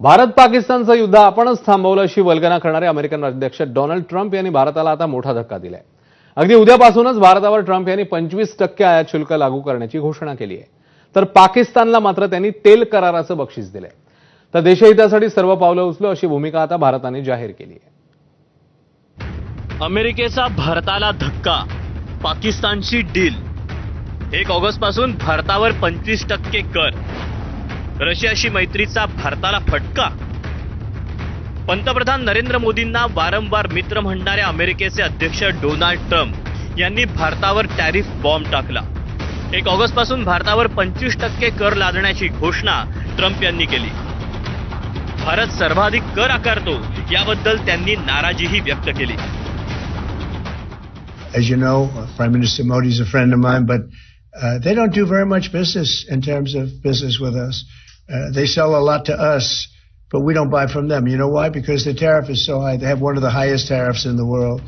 भारत पाकिस्तानचं युद्ध आपणच थांबवलं अशी वल्गना करणारे अमेरिकन अध्यक्ष डोनाल्ड ट्रम्प यांनी भारताला आता मोठा धक्का दिलाय. अगदी उद्यापासूनच भारतावर ट्रम्प यांनी पंचवीस टक्के आयात शुल्क लागू करण्याची घोषणा केली आहे. तर पाकिस्तानला मात्र त्यांनी तेल कराराचं बक्षीस दिलंय. तर देशहितासाठी सर्व पावलं उचलो अशी भूमिका आता भारताने जाहीर केली आहे. अमेरिकेचा भारताला धक्का पाकिस्तानची डील. एक ऑगस्टपासून भारतावर पंचवीस टक्के कर. रशियाशी मैत्रीचा भारताला फटका. पंतप्रधान नरेंद्र मोदींना वारंवार मित्र म्हणणाऱ्या अमेरिकेचे अध्यक्ष डोनाल्ड ट्रम्प यांनी भारतावर टॅरिफ बॉम्ब टाकला. एक ऑगस्टपासून भारतावर पंचवीस टक्के कर लादण्याची घोषणा ट्रम्प यांनी केली. भारत सर्वाधिक कर आकारतो याबद्दल त्यांनी नाराजीही व्यक्त केली. As you know, uh, Prime Minister Modi is a friend of mine, but uh, they don't do very much business in terms of business with us. Uh, they sell a lot to us, but we don't buy from them. You know why? Because the tariff is so high. They have one of the highest tariffs in the world.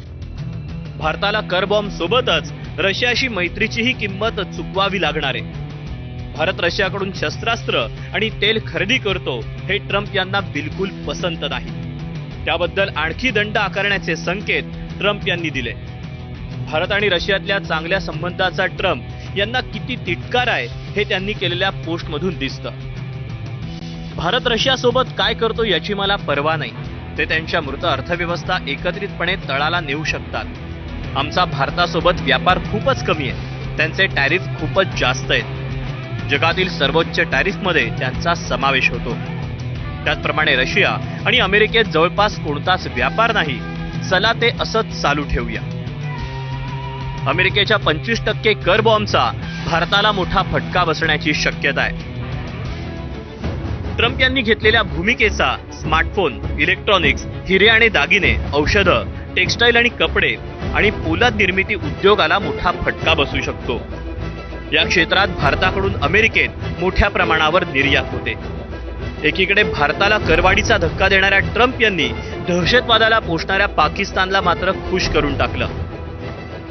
भारताला कर bomb सोबतच रशियाशी मैत्रीचीही किंमत चुकवावी लागणार आहे भारत रशियाकडून शस्त्रास्त्र आणि तेल खरेदी करतो हे ट्रम्प यांना बिलकुल पसंत नाही त्याबद्दल आणखी दंड आकारण्याचे संकेत ट्रम्प यांनी दिले भारत आणि रशियातल्या चांगल्या संबंधाचा ट्रम्प यांना किती तिटकार आहे हे त्यांनी केलेल्या पोस्टमधून दिसतं भारत रशियासोबत काय करतो याची मला पर्वा नाही. ते त्यांच्या मृत अर्थव्यवस्था एकत्रितपणे तळाला नेऊ शकतात. आमचा भारतासोबत व्यापार खूपच कमी आहे. त्यांचे टॅरिफ खूपच जास्त आहेत. जगातील सर्वोच्च टॅरिफमध्ये त्यांचा समावेश होतो. त्याचप्रमाणे रशिया आणि अमेरिकेत जवळपास कोणताच व्यापार नाही. चला ते असंच चालू ठेवूया. अमेरिकेच्या पंचवीस टक्के कर बॉम्बचा भारताला मोठा फटका बसण्याची शक्यता आहे. ट्रम्प यांनी घेतलेल्या भूमिकेचा स्मार्टफोन इलेक्ट्रॉनिक्स हिरे आणि दागिने औषधं टेक्स्टाईल आणि कपडे आणि पोलाद निर्मिती उद्योगाला मोठा फटका बसू शकतो. या क्षेत्रात भारताकडून अमेरिकेत मोठ्या प्रमाणावर निर्यात होते. एकीकडे भारताला करवाढीचा धक्का देणाऱ्या ट्रम्प यांनी दहशतवादाला पोषणाऱ्या पाकिस्तानला मात्र खुश करून टाकलं.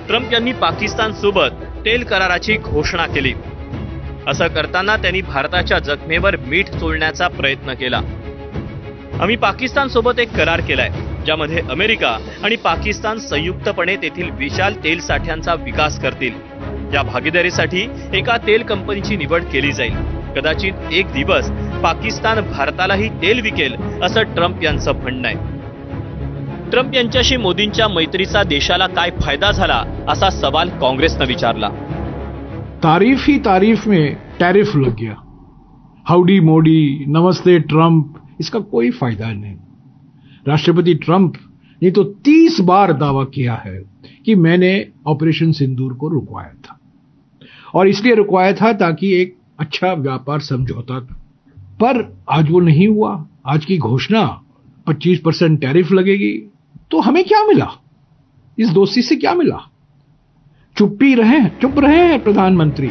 ट्रम्प यांनी पाकिस्तान सोबत तेल कराराची घोषणा केली. असं करताना त्यांनी भारताच्या जखमेवर मीठ चोळण्याचा प्रयत्न केला. आम्ही पाकिस्तान सोबत एक करार केलाय ज्यामध्ये अमेरिका आणि पाकिस्तान संयुक्तपणे तेथील विशाल तेल साठ्यांचा विकास करतील. या भागीदारीसाठी एका तेल कंपनीची निवड केली जाईल. कदाचित एक दिवस पाकिस्तान भारतालाही तेल विकेल असं ट्रम्प यांचं म्हणणं आहे. ट्रम्प यांच्याशी मोदींच्या मैत्रीचा देशाला काय फायदा झाला असा सवाल काँग्रेसनं विचारला. तारीफ़ ही तारीफ़ में टैरिफ लग गया। हाउडी मोडी, नमस्ते ट्रंप, इसका कोई फ़ायदा नहीं। राष्ट्रपति ट्रंप ने तो तीस बार दावा किया है कि मैंने ऑपरेशन सिंदूर को रुकवाया था। और इसलिए रुकवाया था ताकि एक अच्छा व्यापार समझौता पर आज वो नहीं हुआ। आज की घोषणा 25 परसेंट टैरिफ लगेगी। तो हमें क्या मिला? इस दोस्ती से क्या मिला? चुप्पी रहे चुप रहे हैं प्रधानमंत्री।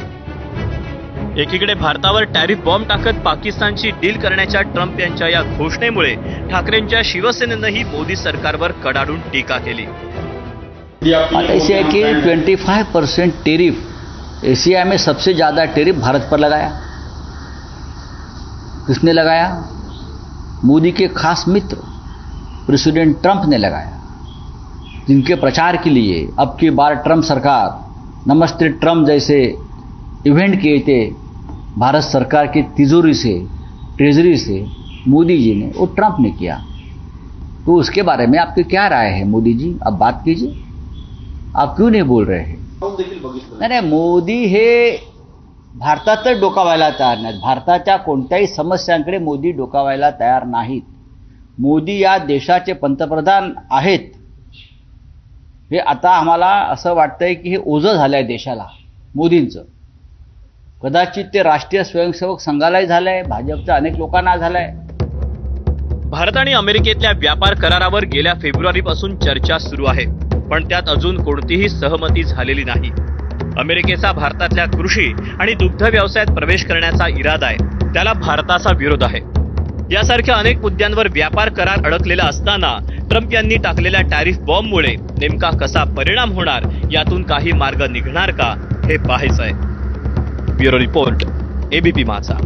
एकीकडे भारतावर टॅरिफ बॉम्ब टाकत पाकिस्तानची डील करण्याच्या ट्रंप यांच्या या घोषणेमुळे ठाकरेंच्या शिवसेनेनंही मोदी सरकारवर कडाडून टीका केली. बात ऐसी है कि 25 परसेंट टेरिफ एशिया में सबसे ज़्यादा टेरिफ भारत पर लगाया। किसने लगाया? मोदी के खास मित्र प्रेसिडेंट ट्रंप ने लगाया। जिनके प्रचार के लिए अब की बार ट्रंप सरकार नमस्ते ट्रंप जैसे इवेंट किए थे भारत सरकार की तिजोरी से ट्रेजरी से मोदी जी ने वो ट्रंप ने किया। तो उसके बारे में आपकी क्या राय है मोदी जी? अब बात कीजिए। आप क्यों नहीं बोल रहे हैं? नाही नाही मोदी हे भारतातच डोकावायला तयार नाहीत भारताच्या कोणत्याही समस्यांकडे मोदी डोकावायला तयार नाहीत। मोदी या देशाचे पंतप्रधान आहेत हे आता आम्हाला असं वाटतंय की हे ओझं झालं आहे देशाला मोदींचं. कदाचित ते राष्ट्रीय स्वयंसेवक संघालाही झालं आहे भाजपच्या अनेक लोकांना झालं आहे भारत आणि अमेरिकेतल्या व्यापार करारावर गेल्या फेब्रुवारीपासून चर्चा सुरू आहे पण त्यात अजून कोणतीही सहमती झालेली नाही. अमेरिकेचा भारतातल्या कृषी आणि दुग्ध व्यवसायात प्रवेश करण्याचा इरादा आहे त्याला भारताचा विरोध आहे. यासारख्या अनेक मुद्द्यांवर व्यापार करार अडकलेला असताना ट्रम्प यांनी टाकलेल्या टॅरिफ बॉम्बमुळे नेमका कसा परिणाम होणार यातून काही मार्ग निघणार का हे पाहायचं आहे ब्युरो रिपोर्ट एबीपी माझा